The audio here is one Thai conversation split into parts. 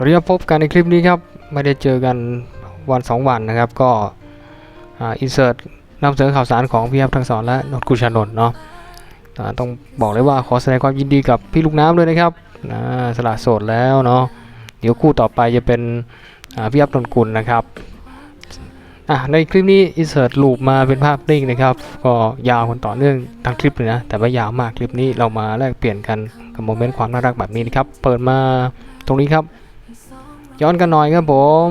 สวัสดีครับพบกันในคลิปนี้ครับ ไม่ได้เจอกันวันสองวันนะครับ ก็อินเสิร์ตนำเสนอข่าวสารของพี่ครับทั้งสอนและนนกุชานนท์เนาะต้องบอกเลยว่าขอแสดงความยินดีกับพี่ลูกน้ำด้วยนะครับสละโสดแล้วเนาะเดี๋ยวคู่ต่อไปจะเป็นพี่ครับนนกุลนะครับในคลิปนี้อินเสิร์ตลูปมาเป็นภาพนิ่งนะครับ ก็ยาวคนต่อเนื่องทั้งคลิปเลยนะแต่ว่ายาวมากคลิปนี้เรามาแลกเปลี่ยนกันกับโมเมนต์ความน่ารักแบบนี้นะครับเปิดมาตรงนี้ครับ ย้อนกันหน่อยครับผม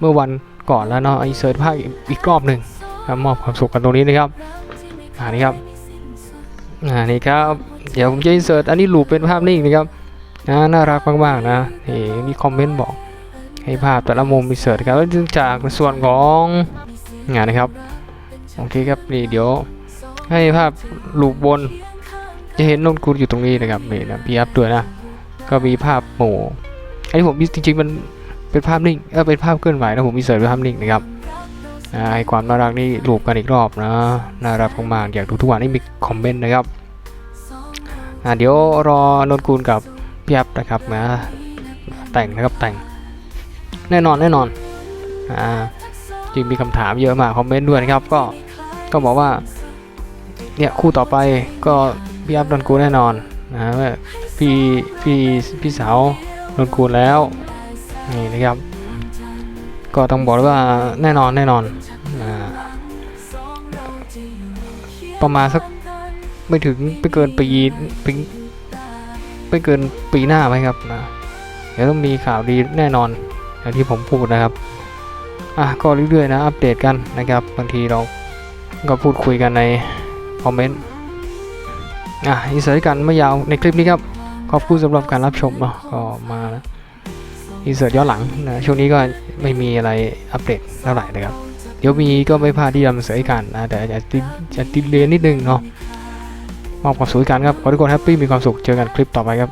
เมื่อวันก่อนแล้วเนาะอินเสิร์ตภาพอีกรอบหนึ่งครับมอบความสุขกันตรงนี้นะครับอ่านี่ครับอ่านี่ครับ เดี๋ยวผมจะอินเสิร์ตอันนี้ลูปเป็นภาพนิ่งนะครับน่ารักมากๆนะนี่มีคอมเมนต์บอกให้ภาพแต่ละมุมอินเสิร์ตครับแล้วจากส่วนของงานนะครับโอเคครับนี่เดี๋ยวให้ภาพลูปบน จะเห็นนนกุลอยู่ตรงนี้นะครับนี่นะพี่อัพด้วยนะก็มีภาพหมู่อันนี้ผมจริงๆมัน เป็นภาพนิ่งเออเป็นภาพเคลื่อนไหวนะผมมีเสิร์ฟเป็นภาพนิ่งนะครับอ่าให้ความน่ารักนี่รูปกันอีกรอบนะน่ารักมากๆอยากดูทุกวันนี่มีคอมเมนต์นะครับเดี๋ยวรอนนกูลกับพี่อัพนะครับนะแต่งนะครับแต่งแน่นอนแน่นอนอ่าจริงมีคำถามเยอะมากคอมเมนต์ด้วยนะครับก็ก็บอกว่าเนี่ยคู่ต่อไปก็พี่อัพนนกูลแน่นอนนะพี่พี่พี่สาวนนกูลแล้ว นี่นะครับ ก็ต้องบอกว่าแน่นอนแน่นอนอประมาณสักไม่ถึงไม่เกินปีปีไม่เกินปีหน้าไหมครับนะเดี๋ยวต้องมีข่าวดีแน่นอนอย่างที่ผมพูดนะครับอะก็เรื่อยๆนะอัปเดตกันนะครับบางทีเราก็พูดคุยกันในคอมเมนต์อะอินเสิร์ตกันไม่ยาวในคลิปนี้ครับขอบคุณสำหรับการรับชมเนาะก็มา อินเสิร์ตย้อนหลังนะช่วงนี้ก็ไม่มีอะไรอัปเดตเท่าไหร่นะครับ เดี๋ยวมีก็ไม่พลาดที่จะนำเสนอให้กันนะแต่อาจจะจะติดเรียนนิดนึงเนาะมอบความสุขกันครับขอทุกคนแฮปปี้มีความสุขเจอกันคลิปต่อไปครับ